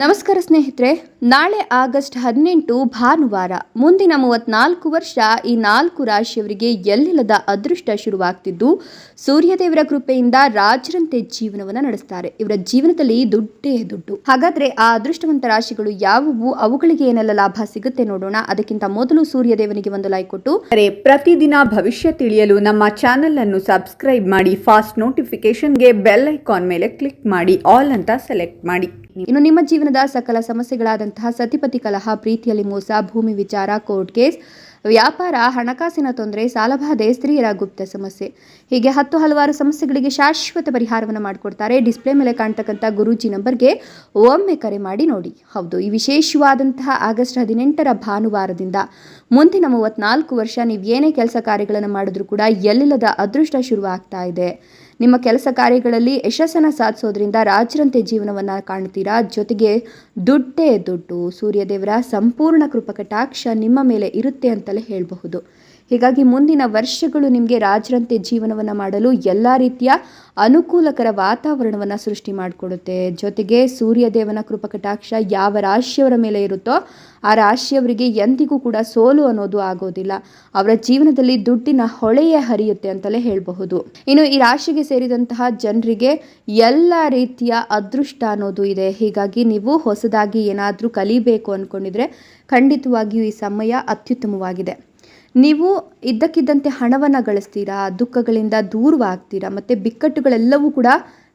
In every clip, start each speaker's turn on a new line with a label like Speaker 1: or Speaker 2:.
Speaker 1: ನಮಸ್ಕಾರ ಸ್ನೇಹಿತರೆ, ನಾಳೆ ಆಗಸ್ಟ್ ಹದಿನೆಂಟು ಭಾನುವಾರ, ಮುಂದಿನ ಮೂವತ್ನಾಲ್ಕು ವರ್ಷ ಈ ನಾಲ್ಕು ರಾಶಿಯವರಿಗೆ ಎಲ್ಲಿಲ್ಲದ ಅದೃಷ್ಟ ಶುರುವಾಗ್ತಿದ್ದು, ಸೂರ್ಯದೇವರ ಕೃಪೆಯಿಂದ ರಾಜರಂತೆ ಜೀವನವನ್ನು ನಡೆಸ್ತಾರೆ. ಇವರ ಜೀವನದಲ್ಲಿ ದುಡ್ಡೇ ದುಡ್ಡು. ಹಾಗಾದ್ರೆ ಆ ಅದೃಷ್ಟವಂತ ರಾಶಿಗಳು ಯಾವುವು? ಅವುಗಳಿಗೆ ಏನೆಲ್ಲ ಲಾಭ ಸಿಗುತ್ತೆ ನೋಡೋಣ. ಅದಕ್ಕಿಂತ ಮೊದಲು ಸೂರ್ಯದೇವನಿಗೆ ಒಂದು ಲೈಕ್ ಕೊಟ್ಟು
Speaker 2: ಪ್ರತಿದಿನ ಭವಿಷ್ಯ ತಿಳಿಯಲು ನಮ್ಮ ಚಾನೆಲ್ ಅನ್ನು ಸಬ್ಸ್ಕ್ರೈಬ್ ಮಾಡಿ ಫಾಸ್ಟ್ ನೋಟಿಫಿಕೇಶನ್ಗೆ ಬೆಲ್ ಐಕಾನ್ ಮೇಲೆ ಕ್ಲಿಕ್ ಮಾಡಿ ಆಲ್ ಅಂತ ಸೆಲೆಕ್ಟ್ ಮಾಡಿ.
Speaker 1: ಇನ್ನು ನಿಮ್ಮ ಜೀವನದ ಸಕಲ ಸಮಸ್ಯೆಗಳಾದಂತಹ ಸತಿಪತಿ ಕಲಹ, ಪ್ರೀತಿಯಲ್ಲಿ ಮೋಸ, ಭೂಮಿ ವಿಚಾರ, ಕೋರ್ಟ್ ಕೇಸ್, ವ್ಯಾಪಾರ, ಹಣಕಾಸಿನ ತೊಂದರೆ, ಸಾಲಬಾಧೆ, ಸ್ತ್ರೀಯರ ಗುಪ್ತ ಸಮಸ್ಯೆ. ಹೀಗೆ ಹತ್ತು ಹಲವಾರು ಸಮಸ್ಯೆಗಳಿಗೆ ಶಾಶ್ವತ ಪರಿಹಾರವನ್ನು ಮಾಡಿಕೊಡ್ತಾರೆ. ಡಿಸ್ಪ್ಲೇ ಮೇಲೆ ಕಾಣ್ತಕ್ಕಂಥ ಗುರೂಜಿ ನಂಬರ್ಗೆ ಒಮ್ಮೆ ಕರೆ ಮಾಡಿ ನೋಡಿ. ಹೌದು, ಈ ವಿಶೇಷವಾದಂತಹ ಆಗಸ್ಟ್ ಹದಿನೆಂಟರ ಭಾನುವಾರದಿಂದ ಮುಂದಿನ ಮೂವತ್ನಾಲ್ಕು ವರ್ಷ ನೀವು ಏನೇ ಕೆಲಸ ಕಾರ್ಯಗಳನ್ನು ಮಾಡಿದ್ರೂ ಕೂಡ ಎಲ್ಲಿಲ್ಲದ ಅದೃಷ್ಟ ಶುರುವಾಗ್ತಾ ಇದೆ. ನಿಮ್ಮ ಕೆಲಸ ಕಾರ್ಯಗಳಲ್ಲಿ ಯಶಸ್ಸನ್ನು ಸಾಧಿಸೋದ್ರಿಂದ ರಾಜರಂತೆ ಜೀವನವನ್ನು ಕಾಣ್ತೀರಾ ಜೊತೆಗೆ ದುಡ್ಡೇ ದುಡ್ಡು. ಸೂರ್ಯದೇವರ ಸಂಪೂರ್ಣ ಕೃಪಕಟಾಕ್ಷ ನಿಮ್ಮ ಮೇಲೆ ಇರುತ್ತೆ ಅಂತಲೇ ಹೇಳಬಹುದು. ಹೀಗಾಗಿ ಮುಂದಿನ ವರ್ಷಗಳು ನಿಮಗೆ ರಾಜರಂತೆ ಜೀವನವನ್ನು ಮಾಡಲು ಎಲ್ಲ ರೀತಿಯ ಅನುಕೂಲಕರ ವಾತಾವರಣವನ್ನು ಸೃಷ್ಟಿ ಮಾಡಿಕೊಡುತ್ತೆ. ಜೊತೆಗೆ ಸೂರ್ಯದೇವನ ಕೃಪಕಟಾಕ್ಷ ಯಾವ ರಾಶಿಯವರ ಮೇಲೆ ಇರುತ್ತೋ ಆ ರಾಶಿಯವರಿಗೆ ಎಂದಿಗೂ ಕೂಡ ಸೋಲು ಅನ್ನೋದು ಆಗೋದಿಲ್ಲ. ಅವರ ಜೀವನದಲ್ಲಿ ದುಡ್ಡಿನ ಹೊಳೆಯೇ ಹರಿಯುತ್ತೆ ಅಂತಲೇ ಹೇಳಬಹುದು. ಇನ್ನು ಈ ರಾಶಿಗೆ ಸೇರಿದಂತಹ ಜನರಿಗೆ ಎಲ್ಲ ರೀತಿಯ ಅದೃಷ್ಟ ಅನ್ನೋದು ಇದೆ. ಹೀಗಾಗಿ ನೀವು ಹೊಸದಾಗಿ ಏನಾದರೂ ಕಲಿಬೇಕು ಅಂದ್ಕೊಂಡಿದ್ರೆ ಖಂಡಿತವಾಗಿಯೂ ಈ ಸಮಯ ಅತ್ಯುತ್ತಮವಾಗಿದೆ. ನೀವು ಇದ್ದಕ್ಕಿದ್ದಂತೆ ಹಣವನ್ನು ಗಳಿಸ್ತೀರಾ, ದುಃಖಗಳಿಂದ ದೂರವಾಗ್ತೀರಾ, ಮತ್ತು ಬಿಕ್ಕಟ್ಟುಗಳೆಲ್ಲವೂ ಕೂಡ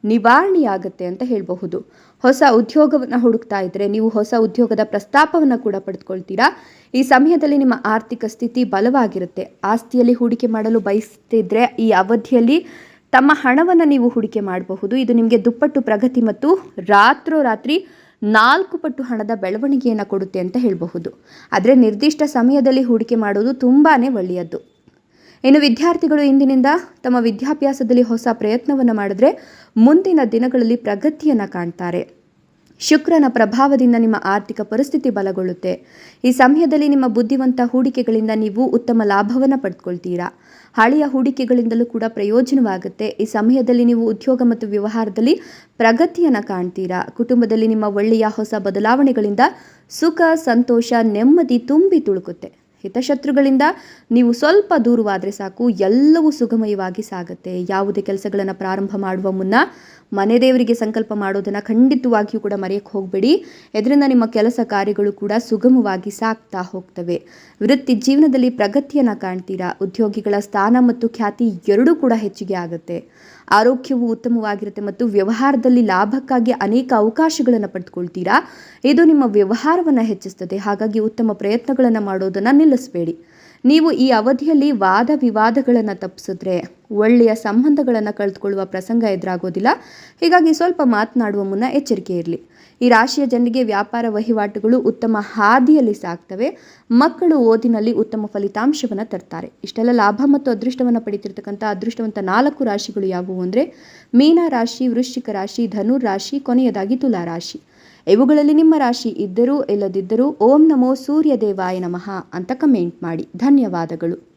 Speaker 1: ನಿವಾರಣೆಯಾಗುತ್ತೆ ಅಂತ ಹೇಳಬಹುದು. ಹೊಸ ಉದ್ಯೋಗವನ್ನು ಹುಡುಕ್ತಾ ಇದ್ದರೆ ನೀವು ಹೊಸ ಉದ್ಯೋಗದ ಪ್ರಸ್ತಾಪವನ್ನು ಕೂಡ ಪಡೆದುಕೊಳ್ತೀರಾ ಈ ಸಮಯದಲ್ಲಿ ನಿಮ್ಮ ಆರ್ಥಿಕ ಸ್ಥಿತಿ ಬಲವಾಗಿರುತ್ತೆ. ಆಸ್ತಿಯಲ್ಲಿ ಹೂಡಿಕೆ ಮಾಡಲು ಬಯಸ್ತಿದ್ರೆ ಈ ಅವಧಿಯಲ್ಲಿ ತಮ್ಮ ಹಣವನ್ನು ನೀವು ಹೂಡಿಕೆ ಮಾಡಬಹುದು. ಇದು ನಿಮಗೆ ದುಪ್ಪಟ್ಟು, ಪ್ರಗತಿ ಮತ್ತು ರಾತ್ರೋರಾತ್ರಿ ನಾಲ್ಕು ಪಟ್ಟು ಹಣದ ಬೆಳವಣಿಗೆಯನ್ನು ಕೊಡುತ್ತೆ ಅಂತ ಹೇಳಬಹುದು. ಆದರೆ ನಿರ್ದಿಷ್ಟ ಸಮಯದಲ್ಲಿ ಹೂಡಿಕೆ ಮಾಡೋದು ತುಂಬಾ ಒಳ್ಳೆಯದು ಇನ್ನು ವಿದ್ಯಾರ್ಥಿಗಳು ಇಂದಿನಿಂದ ತಮ್ಮ ವಿದ್ಯಾಭ್ಯಾಸದಲ್ಲಿ ಹೊಸ ಪ್ರಯತ್ನವನ್ನು ಮಾಡಿದ್ರೆ ಮುಂದಿನ ದಿನಗಳಲ್ಲಿ ಪ್ರಗತಿಯನ್ನು ಕಾಣ್ತಾರೆ. ಶುಕ್ರನ ಪ್ರಭಾವದಿಂದ ನಿಮ್ಮ ಆರ್ಥಿಕ ಪರಿಸ್ಥಿತಿ ಬಲಗೊಳ್ಳುತ್ತೆ. ಈ ಸಮಯದಲ್ಲಿ ನಿಮ್ಮ ಬುದ್ಧಿವಂತ ಹೂಡಿಕೆಗಳಿಂದ ನೀವು ಉತ್ತಮ ಲಾಭವನ್ನು ಪಡೆದುಕೊಳ್ತೀರಾ ಹಳೆಯ ಹೂಡಿಕೆಗಳಿಂದಲೂ ಕೂಡ ಪ್ರಯೋಜನವಾಗುತ್ತೆ. ಈ ಸಮಯದಲ್ಲಿ ನೀವು ಉದ್ಯೋಗ ಮತ್ತು ವ್ಯವಹಾರದಲ್ಲಿ ಪ್ರಗತಿಯನ್ನು ಕಾಣ್ತೀರಾ. ಕುಟುಂಬದಲ್ಲಿ ನಿಮ್ಮ ಒಳ್ಳೆಯ ಹೊಸ ಬದಲಾವಣೆಗಳಿಂದ ಸುಖ, ಸಂತೋಷ, ನೆಮ್ಮದಿ ತುಂಬಿ ತುಳುಕುತ್ತೆ. ಹಿತಶತ್ರುಗಳಿಂದ ನೀವು ಸ್ವಲ್ಪ ದೂರವಾದರೆ ಸಾಕು. ಎಲ್ಲವೂ ಸುಗಮಯವಾಗಿ ಸಾಗುತ್ತೆ. ಯಾವುದೇ ಕೆಲಸಗಳನ್ನು ಪ್ರಾರಂಭ ಮಾಡುವ ಮುನ್ನ ಮನೆ ದೇವರಿಗೆ ಸಂಕಲ್ಪ ಮಾಡೋದನ್ನು ಖಂಡಿತವಾಗಿಯೂ ಕೂಡ ಮರೆಯಕ್ಕೆ ಹೋಗಬೇಡಿ. ಇದರಿಂದ ನಿಮ್ಮ ಕೆಲಸ ಕಾರ್ಯಗಳು ಕೂಡ ಸುಗಮವಾಗಿ ಸಾಗ್ತಾ ಹೋಗ್ತವೆ. ವೃತ್ತಿ ಜೀವನದಲ್ಲಿ ಪ್ರಗತಿಯನ್ನು ಕಾಣ್ತೀರಾ? ಉದ್ಯೋಗಿಗಳ ಸ್ಥಾನ ಮತ್ತು ಖ್ಯಾತಿ ಎರಡೂ ಕೂಡ ಹೆಚ್ಚಿಗೆ ಆಗುತ್ತೆ. ಆರೋಗ್ಯವು ಉತ್ತಮವಾಗಿರುತ್ತೆ ಮತ್ತು ವ್ಯವಹಾರದಲ್ಲಿ ಲಾಭಕ್ಕಾಗಿ ಅನೇಕ ಅವಕಾಶಗಳನ್ನು ಪಡೆದುಕೊಳ್ತೀರಾ ಇದು ನಿಮ್ಮ ವ್ಯವಹಾರವನ್ನು ಹೆಚ್ಚಿಸ್ತದೆ. ಹಾಗಾಗಿ ಉತ್ತಮ ಪ್ರಯತ್ನಗಳನ್ನು ಮಾಡೋದನ್ನು ನಿಲ್ಲಿಸಬೇಡಿ. ನೀವು ಈ ಅವಧಿಯಲ್ಲಿ ವಾದ ವಿವಾದಗಳನ್ನು ತಪ್ಪಿಸಿದ್ರೆ ಒಳ್ಳೆಯ ಸಂಬಂಧಗಳನ್ನು ಕಳೆದುಕೊಳ್ಳುವ ಪ್ರಸಂಗ ಎದುರಾಗೋದಿಲ್ಲ. ಹೀಗಾಗಿ ಸ್ವಲ್ಪ ಮಾತನಾಡುವ ಮುನ್ನ ಎಚ್ಚರಿಕೆ ಇರಲಿ. ಈ ರಾಶಿಯ ಜನರಿಗೆ ವ್ಯಾಪಾರ ವಹಿವಾಟುಗಳು ಉತ್ತಮ ಹಾದಿಯಲ್ಲಿ ಸಾಗ್ತವೆ. ಮಕ್ಕಳು ಓದಿನಲ್ಲಿ ಉತ್ತಮ ಫಲಿತಾಂಶವನ್ನು ತರ್ತಾರೆ. ಇಷ್ಟೆಲ್ಲ ಲಾಭ ಮತ್ತು ಅದೃಷ್ಟವನ್ನು ಪಡಿತಿರ್ತಕ್ಕಂಥ ಅದೃಷ್ಟವಂತ ನಾಲ್ಕು ರಾಶಿಗಳು ಯಾವುವು ಅಂದರೆ ಮೀನ ರಾಶಿ, ವೃಶ್ಚಿಕ ರಾಶಿ, ಧನು ರಾಶಿ, ಕೊನೆಯದಾಗಿ ತುಲಾ ರಾಶಿ. ಇವುಗಳಲ್ಲಿ ನಿಮ್ಮ ರಾಶಿ ಇದ್ದರೂ ಇಲ್ಲದಿದ್ದರೂ ಓಂ ನಮೋ ಸೂರ್ಯ ದೇವಾಯ ನಮಃ ಅಂತ ಕಮೆಂಟ್ ಮಾಡಿ. ಧನ್ಯವಾದಗಳು.